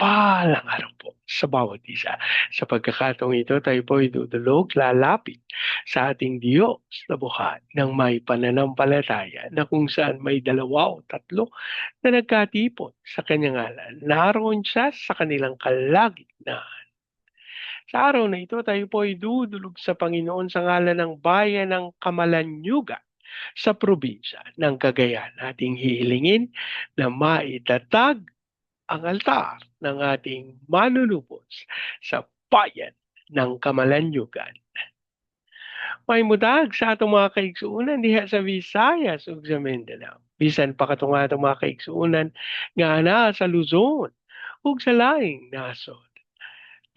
mapagpalang araw po sa bawat isa. Sa pagkakataong ito, tayo po idudulog, lalapit sa ating Diyos na buhay ng may pananampalataya na kung saan may dalawa o tatlo na nagkatipon sa kanyang ngalan. Naroon siya sa kanilang kalagitnaan. Sa araw na ito, tayo po ay dudulog sa Panginoon sa ngalan ng bayan ng Kamalanyuga sa probinsya ng Cagayan. Ating hihilingin na maitatag ang altar ng ating manunubos sa bayan ng Kamalanyugan. May mudag sa atong mga kaigsuunan diha sa Visayas ug sa Mindanao. Bisan pa katong atong mga kaigsuunan nga na sa Luzon ug sa laing nasod.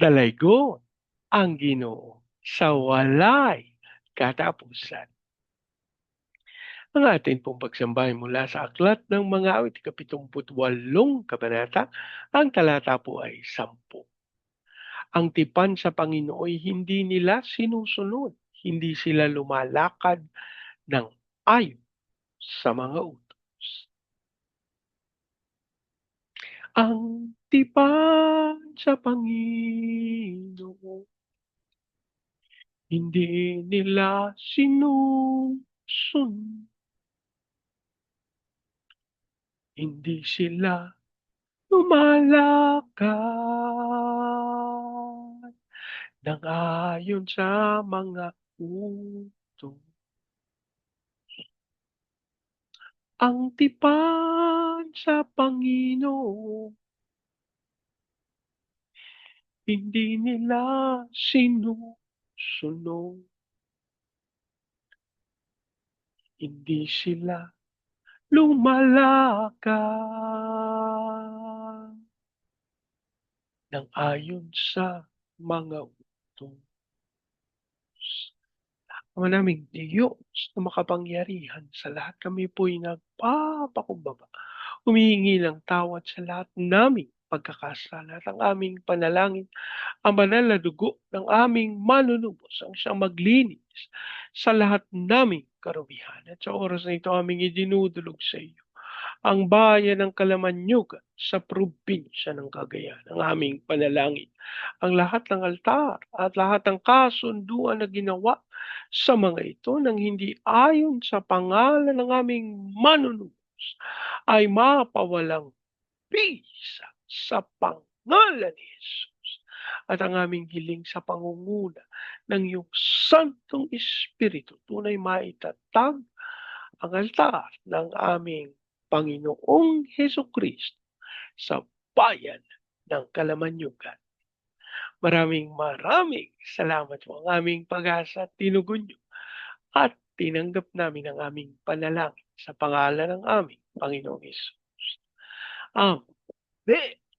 Dalaygon ang Ginoo sa walay katapusan. Ang atin pong pagsambahay mula sa aklat ng mga awit, kapitumputwalong kabanata, ang talata po ay sampu. Ang tipan sa Panginoon hindi nila sinusunod, hindi sila lumalakad ng ayon sa mga utos. Ang tipan sa Panginoon hindi nila sinusunod Hindi sila lumalakad nang ayon sa mga utos. Ang tipan sa Panginoon hindi nila sinusunod. Hindi sila lumalakad ng ayon sa mga utos. Ama naming Diyos na makapangyarihan sa lahat kami po'y nagpapakumbaba. Humihingi ng tawad sa lahat naming pagkakasala at ang aming panalangin, ang banal na dugo ng aming manunubos ang siyang maglinis sa lahat naming karubihan. At sa oras na ito aming idinudulog sa iyo ang bayan ng Kalamanyugan sa probinsya ng Cagayan, ang aming panalangin. Ang lahat ng altar at lahat ng kasunduan na ginawa sa mga ito nang hindi ayon sa pangalan ng aming manunubos ay mapawalang bisa sa pangalan ni Jesus. At ang aming hiling sa pangunguna ng iyong Santong Espiritu tunay maitatag ang altar ng aming Panginoong Heso Kristo sa bayan ng Kalamanyugan. Maraming maraming salamat po ang aming pag-asa at tinugon nyo at tinanggap namin ang aming panalangin sa pangalan ng aming Panginoong Hesus. Amen.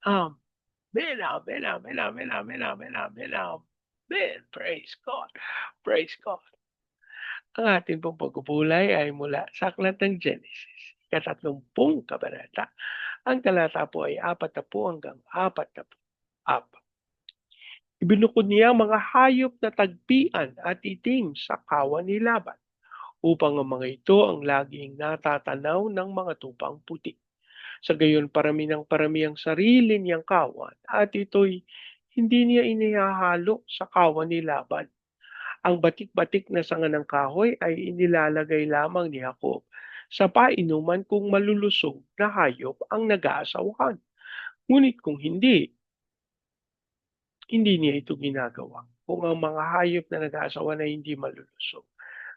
Amen. Amen. Amen. Amen. Amen. Amen. Amen. Amen. Praise God. Praise God. Ang ating pong pagpupulay ay mula sa aklat ng Genesis ikatatlongpung kabanata. Ang talata po ay apat na po hanggang apat na po. Apat. Ibinukod niya mga hayop na tagpian at itim sa kawan ni Laban upang ang mga ito ang laging natatanaw ng mga tupang puti. Sa gayon parami ng parami ang sarili niyang kawan at ito'y hindi niya inihahalo sa kawan ni Laban. Ang batik-batik na sanga ng kahoy ay inilalagay lamang ni Jacob sa painuman kung malulusog na hayop ang nag-aasawahan. Ngunit kung hindi, hindi niya ito ginagawa. Kung ang mga hayop na nag-aasawa na hindi malulusog.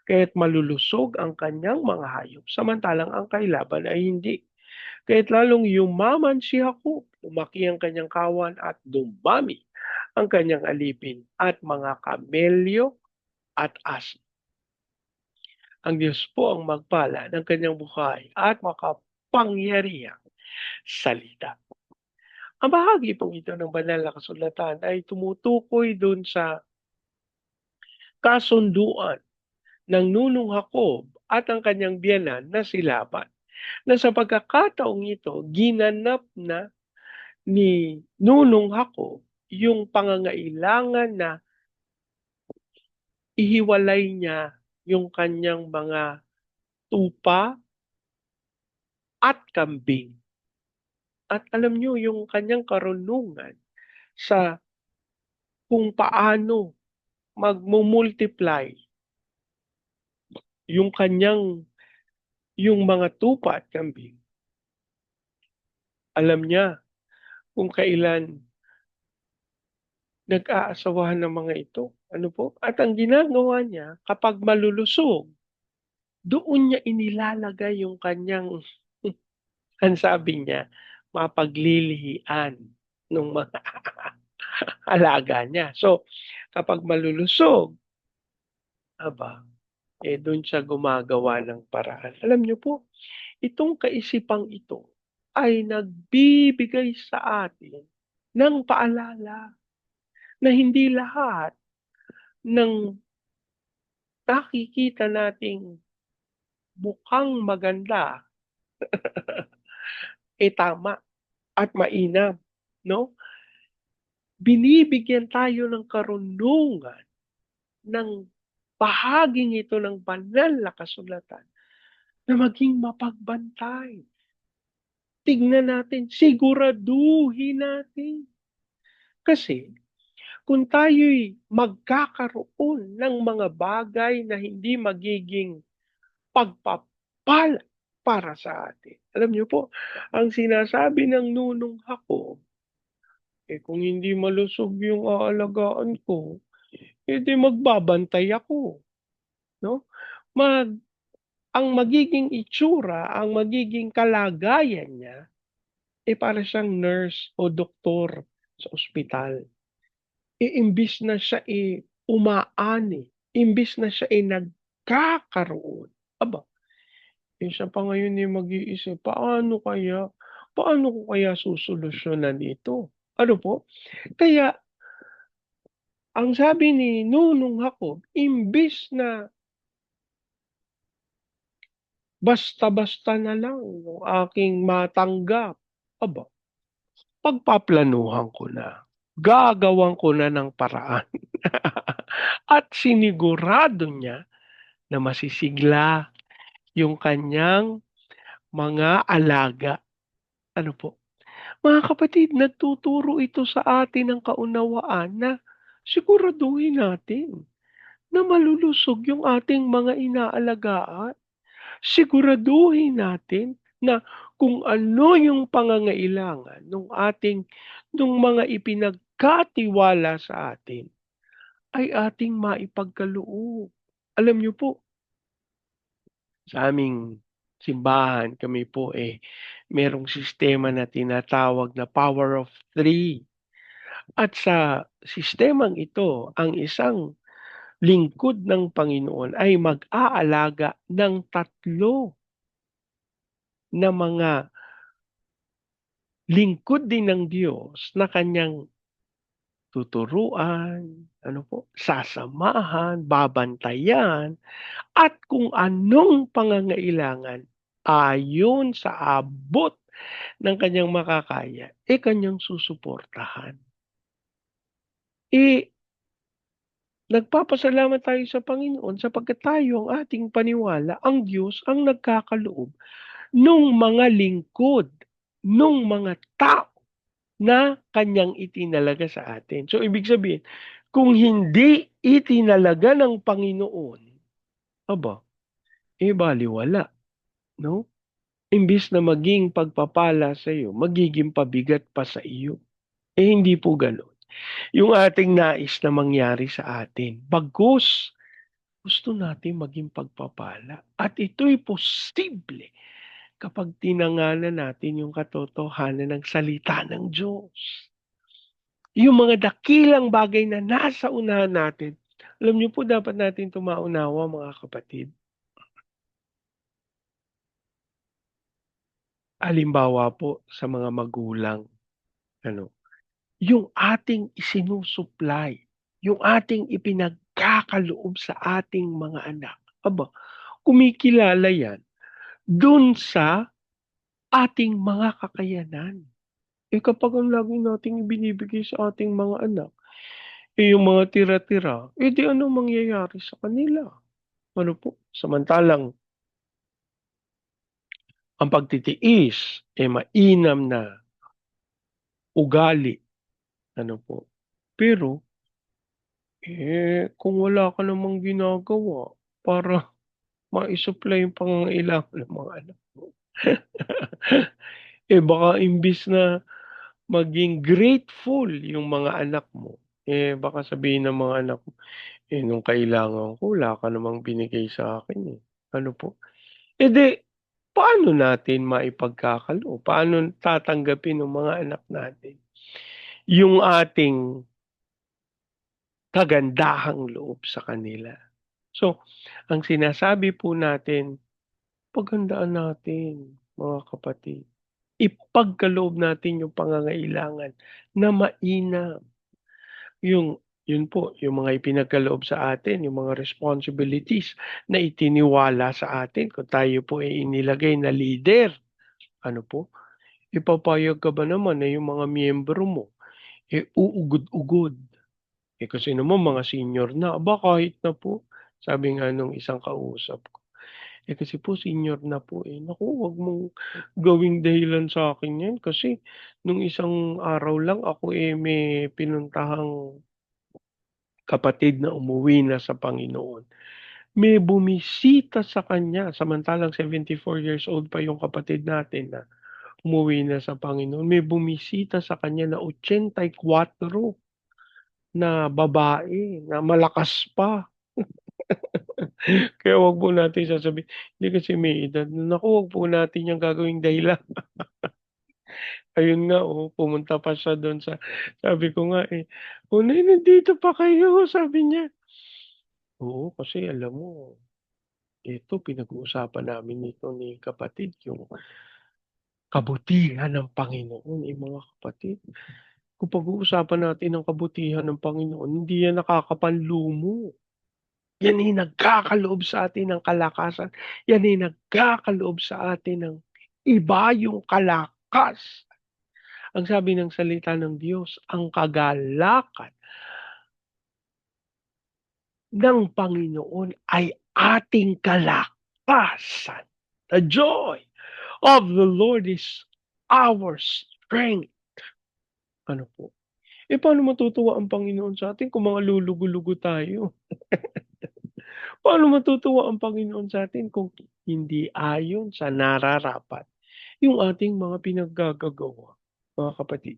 Kaya't malulusog ang kanyang mga hayop, samantalang ang kailaban ay hindi. Kaya't lalong yumaman si Jacob, lumaki ang kanyang kawan at dumami ang kanyang alipin at mga kamelyo at asin. Ang Diyos po ang magpala ng kanyang buhay at makapangyarihang salita. Ang bahagi pong ito ng banal na kasulatan ay tumutukoy doon sa kasunduan ng nunong Jacob at ang kanyang biyanan na si Laban na sa pagkakataong ito, ginanap na ni Nunong Hako yung pangangailangan na ihiwalay niya yung kanyang mga tupa at kambing. At alam niyo yung kanyang karunungan sa kung paano magmumultiply yung kanyang yung mga tupa at kambing. Alam niya kung kailan nag-aasawahan ng mga ito. Ano po? At ang ginagawa niya, kapag malulusog, doon niya inilalagay yung kanyang, ang sabi niya, mapaglilihian ng mga alaga niya. So, kapag malulusog, aba, eh doon siya gumagawa ng paraan. Alam niyo po, itong kaisipang ito ay nagbibigay sa atin ng paalala na hindi lahat ng nakikita nating mukhang maganda eh tama at mainam, no? Binibigyan tayo ng karunungan ng bahaging ito ng banal na kasulatan na maging mapagbantay. Tignan natin, siguraduhin natin. Kasi kung tayo'y magkakaroon ng mga bagay na hindi magiging pagpapala para sa atin. Alam niyo po, ang sinasabi ng nunong hako, eh kung hindi malusog yung aalagaan ko, eh, magbabantay ako. No? Mag, ang magiging itsura, ang magiging kalagayan niya, eh para siyang nurse o doktor sa ospital iimbis na siya ay umaani, imbis na siya ay nagkakaroon. Aba, eh siya pa ngayon ay mag-iisip, paano kaya, paano ko kaya susolusyonan ito? Ano po? Kaya, ang sabi ni Nunong Jacob, imbis na basta-basta na lang yung aking matanggap, aba, pagpaplanuhan ko na gagawan ko na ng paraan. At sinigurado niya na masisigla yung kanyang mga alaga. Ano po? Mga kapatid, nagtuturo ito sa atin ng kaunawaan na siguraduhin natin na malulusog yung ating mga inaalagaan. Siguraduhin natin na kung ano yung pangangailangan ng ating ng mga ipinag katiwala sa atin ay ating maipagkaloob. Alam niyo po, sa aming simbahan kami po eh merong sistema na tinatawag na power of three. At sa sistemang ito, ang isang lingkod ng Panginoon ay mag-aalaga ng tatlo na mga lingkod din ng Diyos na kanyang tuturuan, ano po, sasamahan, babantayan, at kung anong pangangailangan ayon sa abot ng kanyang makakaya, e kanyang susuportahan. E, nagpapasalamat tayo sa Panginoon sapagkat tayo ang ating paniwala, ang Diyos ang nagkakaloob nung mga lingkod, nung mga tao na kanyang itinalaga sa atin. So, ibig sabihin, kung hindi itinalaga ng Panginoon, aba, eh baliwala. No? Imbis na maging pagpapala sa iyo, magiging pabigat pa sa iyo. Eh hindi po ganoon. Yung ating nais na mangyari sa atin, bagus, gusto natin maging pagpapala. At ito'y posible kapag tinanganan natin yung katotohanan ng salita ng Diyos. Yung mga dakilang bagay na nasa unahan natin, alam niyo po dapat natin tumaunawa mga kapatid. Halimbawa po sa mga magulang, ano, yung ating isinusupply, yung ating ipinagkakaloob sa ating mga anak. Aba, kumikilala yan dun sa ating mga kakayanan. Eh kapag ang lagi nating ibinibigay sa ating mga anak, eh yung mga tira-tira, eh di ano mangyayari sa kanila? Ano po? Samantalang ang pagtitiis eh mainam na ugali. Ano po? Pero eh kung wala ka namang ginagawa para mai-supply yung pangangailangan ng mga anak mo. eh baka imbis na maging grateful yung mga anak mo, eh baka sabihin ng mga anak mo, eh nung kailangan ko wala ka namang binigay sa akin eh. Ano po? Eh di, paano natin maipagkakaloob? Paano tatanggapin ng mga anak natin yung ating kagandahang loob sa kanila? So, ang sinasabi po natin, paghandaan natin, mga kapatid. Ipagkaloob natin yung pangangailangan na mainam. Yung yun po, yung mga ipinagkaloob sa atin, yung mga responsibilities na itiniwala sa atin kung tayo po ay inilagay na leader. Ano po? Ipapayag ka ba naman na yung mga miyembro mo, eh uugod-ugod. Eh kasi naman mga senior na, aba kahit na po, sabi nga nung isang kausap ko, eh kasi po senior na po eh. Naku, wag mong gawing dahilan sa akin yan kasi nung isang araw lang ako eh may pinuntahang kapatid na umuwi na sa Panginoon. May bumisita sa kanya, samantalang 74 years old pa yung kapatid natin na umuwi na sa Panginoon. May bumisita sa kanya na 84 na babae na malakas pa. Kaya wag po natin sasabihin, hindi kasi may edad. Naku, wag po natin yung gagawing dahilan. Ayun nga, oh, pumunta pa siya doon sa, sabi ko nga eh, oh, nay, nandito pa kayo, sabi niya. Oo, kasi alam mo, ito, pinag-uusapan namin ito ni kapatid, yung kabutihan ng Panginoon, eh mga kapatid. Kung pag-uusapan natin ang kabutihan ng Panginoon, hindi yan nakakapanlumo. Yan ay nagkakaloob sa atin ng kalakasan. Yan ay nagkakaloob sa atin ng iba yung kalakas ang sabi ng salita ng Diyos, ang kagalakan ng Panginoon ay ating kalakasan. The joy of the Lord is our strength. Ano po? Eh, paano matutuwa ang Panginoon sa atin kung mga lulugo-lugo tayo? paano matutuwa ang Panginoon sa atin kung hindi ayon sa nararapat yung ating mga pinaggagawa? mga kapatid.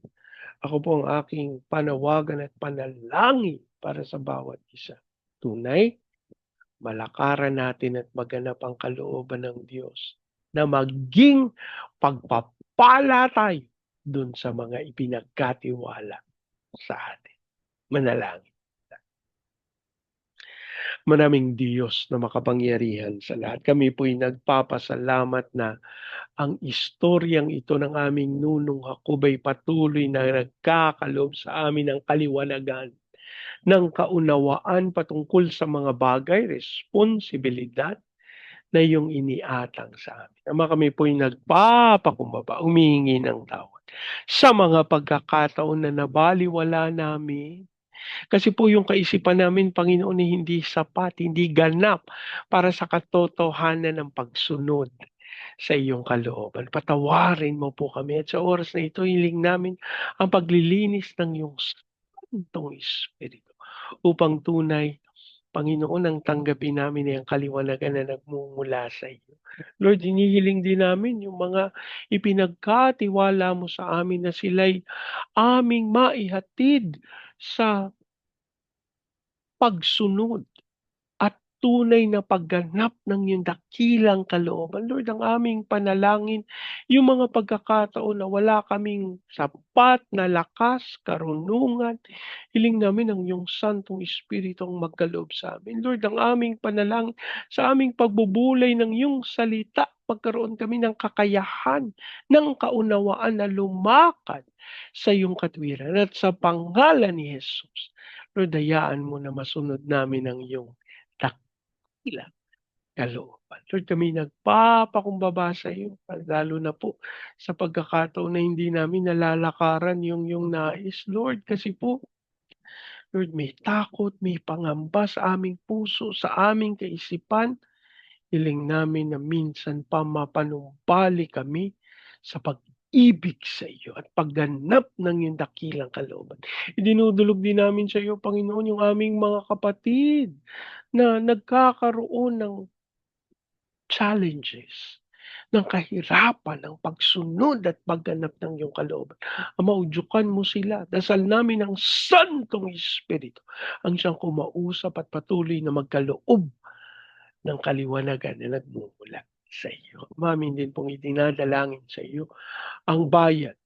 Ako po ang aking panawagan at panalangin para sa bawat isa. Tunay, malakaran natin at maganap ang kalooban ng Diyos na maging pagpapala tayo dun sa mga ipinagkatiwala sa atin. Manalangin. Maraming Diyos na makapangyarihan sa lahat. Kami po'y nagpapasalamat na ang istoryang ito ng aming nunong Hakubay patuloy na nagkakaloob sa amin ng kaliwanagan ng kaunawaan patungkol sa mga bagay, responsibilidad na yung iniatang sa amin. Ama kami po'y nagpapakumbaba, umihingi ng tawad sa mga pagkakataon na nabaliwala namin, kasi po yung kaisipan namin, Panginoon, hindi sapat, hindi ganap para sa katotohanan ng pagsunod sa iyong kalooban. Patawarin mo po kami at sa oras na ito, hiling namin ang paglilinis ng iyong Santong Espiritu upang tunay Panginoon, ang tanggapin namin ay ang kaliwanagan na nagmumula sa iyo. Lord, hinihiling din namin yung mga ipinagkatiwala mo sa amin na sila'y aming maihatid sa pagsunod tunay na pagganap ng iyong dakilang kalooban. Lord, ang aming panalangin, yung mga pagkakataon na wala kaming sapat na lakas, karunungan, hiling namin ang iyong Santong Espiritu ang magkaloob sa amin. Lord, ang aming panalangin sa aming pagbubulay ng iyong salita, magkaroon kami ng kakayahan, ng kaunawaan na lumakad sa iyong katwiran. At sa pangalan ni Jesus, Lord, hayaan mo na masunod namin ang iyong dakila kalooban. Lord, kami nagpapakumbaba sa iyo, lalo na po sa pagkakataon na hindi namin nalalakaran yung yung nais, Lord, kasi po Lord, may takot, may pangamba sa aming puso, sa aming kaisipan. Hiling namin na minsan pa mapanumbali kami sa pag-ibig sa iyo at pagganap ng iyong dakilang kalooban. Idinudulog din namin sa iyo, Panginoon, yung aming mga kapatid na nagkakaroon ng challenges, ng kahirapan, ng pagsunod at pagganap ng iyong kalooban. Ama, udyukan mo sila. Dasal namin ng Santong Espiritu ang siyang kumausap at patuloy na magkaloob ng kaliwanagan na nagmumula sa iyo. Mamin din pong itinadalangin sa iyo ang bayan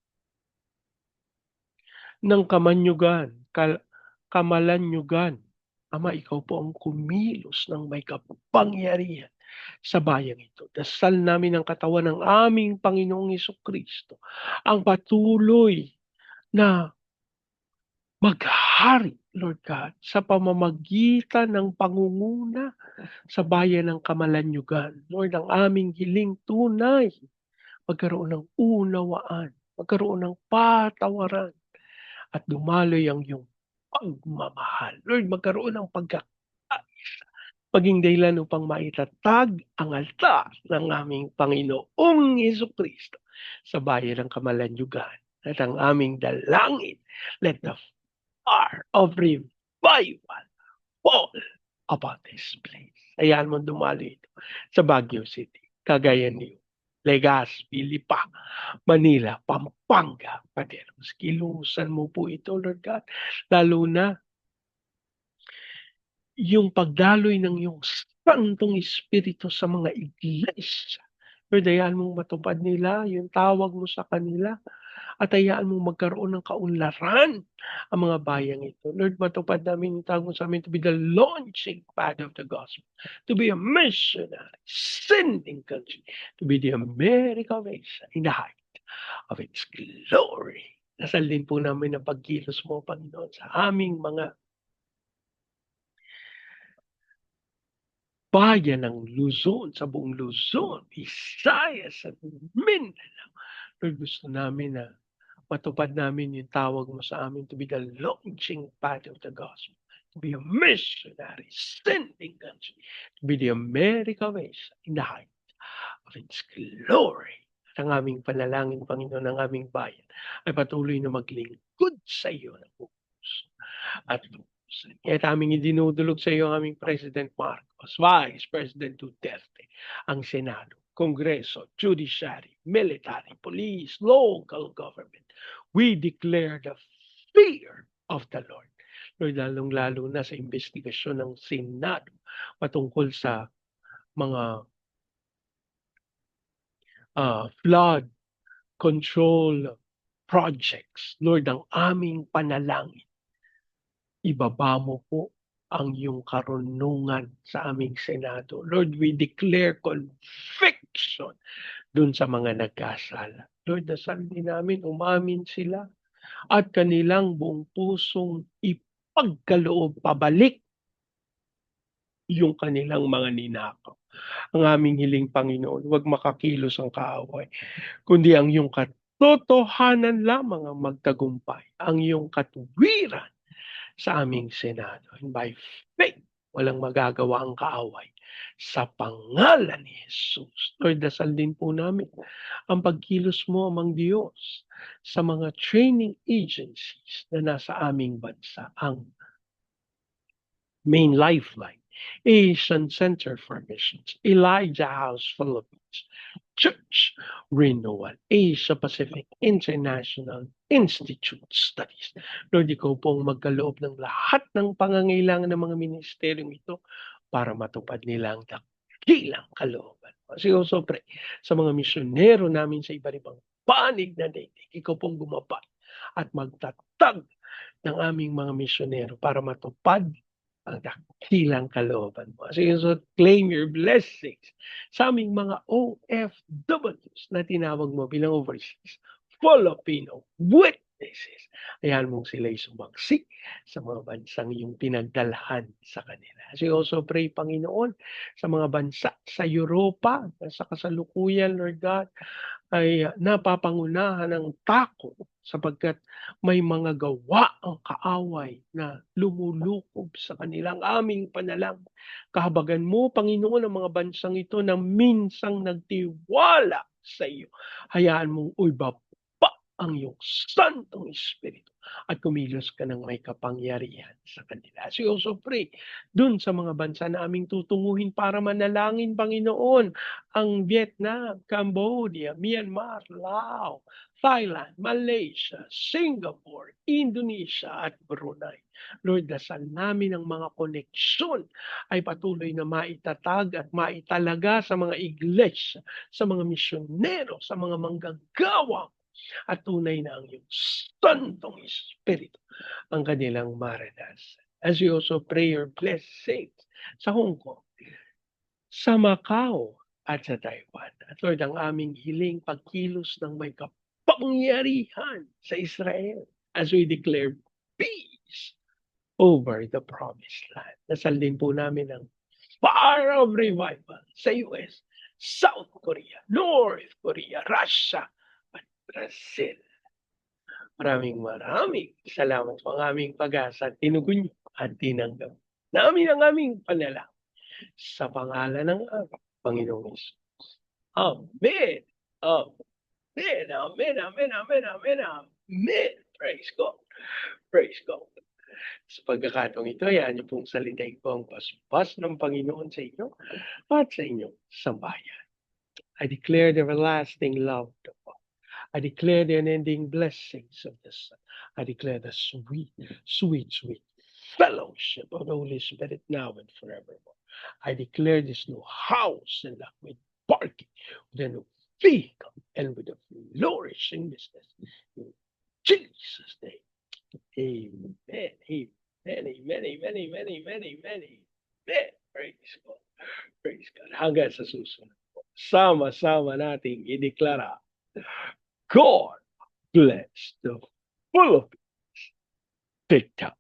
ng kamanyugan, kal kamalanyugan. Ama, ikaw po ang kumilos ng may kapangyarihan sa bayang ito. Dasal namin ang katawan ng aming Panginoong Iso Kristo ang patuloy na maghari, Lord God, sa pamamagitan ng pangunguna sa bayan ng Kamalanyugan. Lord, ang aming hiling tunay, magkaroon ng unawaan, magkaroon ng patawaran, at dumaloy ang iyong pagmamahal. Lord, magkaroon ng pagkakaisa maging dahilan upang maitatag ang altar ng aming Panginoong Yeso Kristo sa bayan ng Kamalanyugan at ang aming dalangin. Let the fire of revival fall upon this place. Ayan mo dumalo ito sa Baguio City, Cagayan niyo, Legazpi, Lipa, Manila, Pampanga, Pateros. Kilusan mo po ito, Lord God, lalo na yung pagdaloy ng iyong Santong Espiritu sa mga iglesia. Lord, hayaan mong matupad nila yung tawag mo sa kanila at hayaan mong magkaroon ng kaunlaran ang mga bayang ito. Lord, matupad namin yung mo sa amin to be the launching pad of the gospel, to be a missionary, sending country, to be the America race in the height of its glory. Nasal din po namin ang pagkilos mo, Panginoon, sa aming mga bayan ng Luzon, sa buong Luzon, Visayas at Mindanao. Lord, gusto namin na matupad namin yung tawag mo sa amin to be the launching pad of the gospel, to be a missionary, sending country, to be the America race in the height of its glory. At ang aming panalangin, Panginoon, ng aming bayan ay patuloy na maglingkod sa iyo ng puso at Kaya't aming idinudulog sa iyo ang aming President Marcos, Vice President Duterte, ang Senado, Kongreso, Judiciary, Military, Police, Local Government. We declare the fear of the Lord. Lord, lalong-lalo na sa investigasyon ng Senado patungkol sa mga uh, flood control projects. Lord, ang aming panalangin ibaba mo po ang iyong karunungan sa aming Senado. Lord, we declare conviction dun sa mga nagkasala. Lord, dasal din namin, umamin sila at kanilang buong pusong ipagkaloob pabalik yung kanilang mga ninakaw. Ang aming hiling Panginoon, huwag makakilos ang kaaway, kundi ang iyong katotohanan lamang ang magtagumpay, ang iyong katuwiran sa aming Senado. And by faith, walang magagawa ang kaaway sa pangalan ni Jesus. Lord, dasal din po namin ang pagkilos mo amang Diyos sa mga training agencies na nasa aming bansa. Ang main lifeline, Asian Center for Missions, Elijah House Philippines, Church Renewal, Asia Pacific International Institute Studies. Lord, ikaw pong magkaloob ng lahat ng pangangailangan ng mga ministeryong ito para matupad nila ang dakilang kalooban. Sigaw sobre sa mga misyonero namin sa iba't ibang panig na daigdig. Ikaw pong gumapat at magtatag ng aming mga misyonero para matupad ang dakilang kalooban mo. So claim your blessings sa aming mga OFWs na tinawag mo bilang overseas Filipino with beses. Hayaan mong sila'y sumaksi sa mga bansang iyong pinagdalhan sa kanila. We also pray, Panginoon, sa mga bansa sa Europa, sa kasalukuyan, Lord God, ay napapangunahan ng takot sapagkat may mga gawa ang kaaway na lumulukob sa kanilang aming panalang. Kahabagan mo, Panginoon, ang mga bansang ito na minsang nagtiwala sa iyo. Hayaan mong uybaba ang iyong Santong Espiritu at kumilos ka ng may kapangyarihan sa kanila. As we also pray, dun sa mga bansa na aming tutunguhin para manalangin, Panginoon, ang Vietnam, Cambodia, Myanmar, Laos, Thailand, Malaysia, Singapore, Indonesia at Brunei. Lord, dasal namin ang mga koneksyon ay patuloy na maitatag at maitalaga sa mga iglesia, sa mga misyonero, sa mga manggagawang at tunay na ang iyong Santong Espiritu ang kanilang maranasan. As we also pray your blessings sa Hong Kong, sa Macau, at sa Taiwan. At Lord, ang aming hiling pagkilos ng may kapangyarihan sa Israel as we declare peace over the promised land. Nasal din po namin ang fire of revival sa US, South Korea, North Korea, Russia, Brazil. Maraming maraming salamat po ang aming pag-asa tinugon niyo at tinanggap namin ang aming panalangin sa pangalan ng aming Panginoong Yesus. Amen. Amen. Amen. Amen. Amen. Amen. Amen. Praise God. Praise God. Sa pagkakataong ito, yan niyo pong salitay ko ang paspas ng Panginoon sa inyo at sa inyong sambayan. I declare the everlasting love. I declare the unending blessings of the Son. I declare the sweet, sweet, sweet fellowship of the Holy Spirit now and forevermore. I declare this new house and that with parking, with a new vehicle, and with a flourishing business. In Jesus' name. Amen. Amen. Amen. Amen. Amen. Amen. Amen. Amen. Praise God. Praise God. Hanggang sa susunod. Sama-sama nating ideklara God bless the Philippines big time.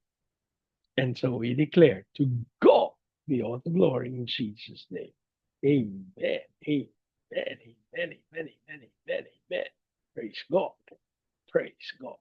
And so we declare to God be all the glory in Jesus' name. Amen. Amen. Amen. Amen. Amen. Amen. Amen. Praise God. Praise God.